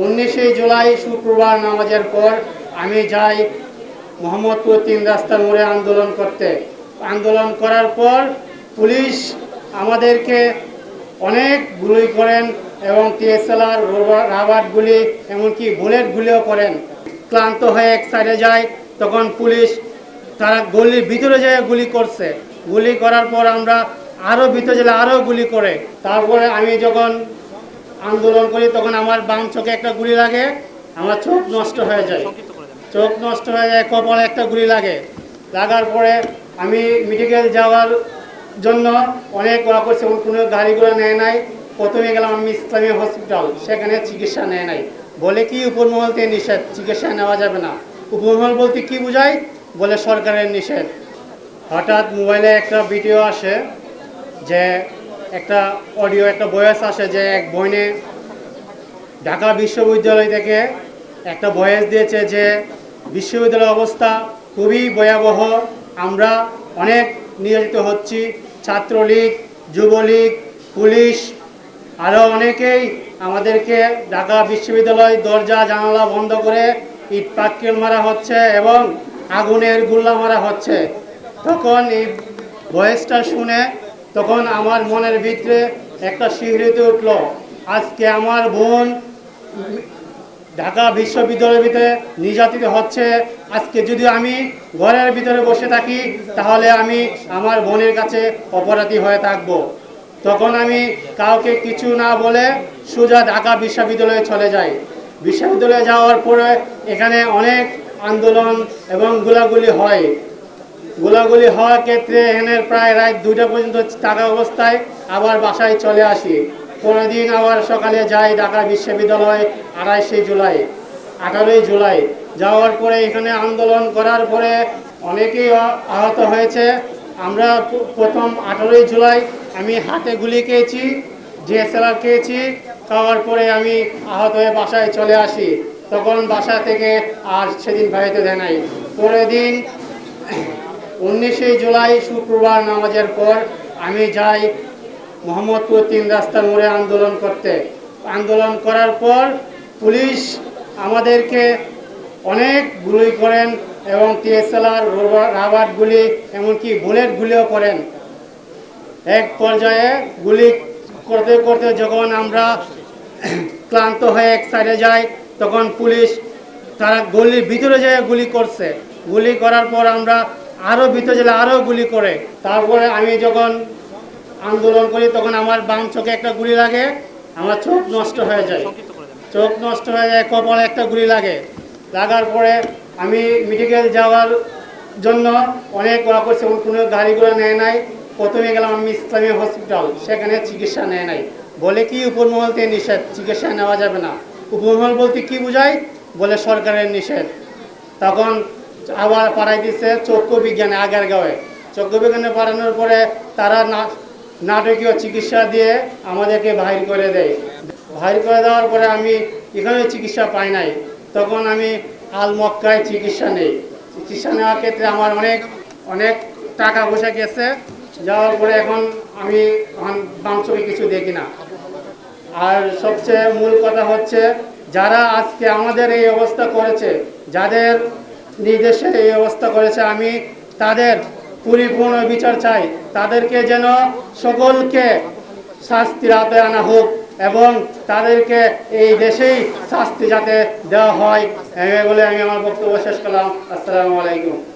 উনিশে জুলাই শুক্রবার নামাজের পর আমি যাই মোহাম্মদপুর তিন রাস্তার মোড়ে আন্দোলন করতে। আন্দোলন করার পর পুলিশ আমাদেরকে অনেক গুলি করেন এবং টিএসএলআর রাবার গুলি এমনকি বুলেট গুলিও করেন। ক্লান্ত হয়ে এক সাইডে যায় তখন পুলিশ তারা গলির ভিতরে যেয়ে গুলি করছে। গুলি করার পর আমরা আরও ভিতরে গেলে আরও গুলি করে। তারপরে আমি যখন আন্দোলন করি তখন আমার বাম চোখে একটা গুলি লাগে আমার চোখ নষ্ট হয়ে যায়। চোখ নষ্ট হয়ে যায় কপালে একটা গুলি লাগে। লাগার পরে আমি মেডিকেল যাওয়ার জন্য অনেক ওয়া করছে এবং কোনো গাড়ি ঘোড়া নেয় নাই। প্রথমে গেলাম আমি ইসলামী হসপিটাল সেখানে চিকিৎসা নেয় নাই। বলে কি উপরমহল থেকে নিষেধ? চিকিৎসা নেওয়া যাবে না। উপরমহল বলতে কি বোঝায়? বলে সরকারের নিষেধ। হঠাৎ মোবাইলে একটা ভিডিও আসে যে একটা অডিও একটা বয়স আসে যে এক বইনে ঢাকা বিশ্ববিদ্যালয় থেকে একটা বয়স দিয়েছে যে বিশ্ববিদ্যালয়ের অবস্থা খুবই ভয়াবহ। আমরা অনেক নিয়োজিত হচ্ছি, ছাত্রলীগ, যুবলীগ, পুলিশ আরও অনেকেই আমাদেরকে ঢাকা বিশ্ববিদ্যালয় দরজা, জানালা বন্ধ করে ইট পাটকেল মারা হচ্ছে এবং আগুনের গুল্লা মারা হচ্ছে। তখন এই ভয়েসটা শুনে তখন আমার মনের ভিতরে একটা শিহরিত উঠল। আজকে আমার বোন ঢাকা বিশ্ববিদ্যালয়ের ভিতরে নির্যাতিত হচ্ছে। আজকে যদি আমি ঘরের ভিতরে বসে থাকি, তাহলে আমি আমার বোনের কাছে অপরাধী হয়ে থাকব। তখন আমি কাউকে কিছু না বলে সোজা ঢাকা বিশ্ববিদ্যালয়ে চলে যাই। বিশ্ববিদ্যালয়ে যাওয়ার পরে এখানে অনেক আন্দোলন এবং গোলাগুলি হয়। গোলাগুলি হওয়ার ক্ষেত্রে এখানে প্রায় রাত দুইটা পর্যন্ত থাকা অবস্থায় আবার বাসায় চলে আসি। দিন আবার সকালে যাই ঢাকা বিশ্ববিদ্যালয় আড়াইশে জুলাই, আঠারোই জুলাই। যাওয়ার পরে এখানে আন্দোলন করার পরে অনেকেই আহত হয়েছে। আমরা প্রথম আঠারোই জুলাই আমি হাতে গুলি খেয়েছি, ডিএসএলআর খেয়েছি। খাওয়ার পরে আমি আহত হয়ে বাসায় চলে আসি। তখন বাসা থেকে আর সেদিন বাড়িতে দেয় নাই। পরের দিন উনিশে জুলাই শুক্রবার নামাজের পর আমি যাই মোহাম্মদপুর তিন রাস্তার মোড়ে আন্দোলন করতে। আন্দোলন করার পর পুলিশ আমাদেরকে অনেক গুলি করেন এবং টিএসএলআর, রাবার গুলি, এমনকি বুলেট গুলিও করেন। এক পর্যায়ে গুলি করতে করতে যখন আমরা ক্লান্ত হয়ে এক সাইডে যাই, তখন পুলিশ তারা গলির ভিতরে যেয়ে গুলি করছে। গুলি করার পর আমরা আরও ভিতরে গেলে আরও গুলি করে। তারপরে আমি যখন আন্দোলন করি, তখন আমার বাম চোখে একটা গুলি লাগে, আমার চোখ নষ্ট হয়ে যায়। চোখ নষ্ট হয়ে যায়, কপালে একটা গুলি লাগে। লাগার পরে আমি মেডিকেল যাওয়ার জন্য অনেক ওয়া করছে এবং কোনো গাড়ি ঘোড়া নেয় নাই। প্রথমে গেলাম আমি ইসলামী হসপিটাল, সেখানে চিকিৎসা নেয় নাই। বলে কি উপরমহল থেকে নিষেধ? চিকিৎসা নেওয়া যাবে না। উপরমহল বলতে কি বোঝায়? বলে সরকারের নিষেধ। তখন আবার পাড়াই দিচ্ছে চক্ষু বিজ্ঞানে আগের গাঁয়ে চক্ষু বিজ্ঞানে পাঠানোর পরে তারা নাটকীয় চিকিৎসা দিয়ে আমাদেরকে বাহির করে দেয়। বাহির করে দেওয়ার পরে আমি এখানে চিকিৎসা পাই নাই। তখন আমি আল মক্কায় চিকিৎসা নেই। চিকিৎসা নেওয়ার ক্ষেত্রে আমার অনেক অনেক টাকা পয়সা গেছে। যাওয়ার পরে এখন আমি এখন চোখে কিছু দেখি না। আর সবচেয়ে মূল কথা হচ্ছে, যারা আজকে আমাদের এই অবস্থা করেছে, যাদের নির্দেশে এই অবস্থা করেছে। আমি তাদের পরিপূর্ণ বিচার চাই। তাদেরকে যেন সকলকে শাস্তির আওতায় আনা হোক এবং তাদেরকে এই দেশেই শাস্তি যাতে দেওয়া হয়। বলে আমি আমার বক্তব্য শেষ করলাম। আসসালামু আলাইকুম।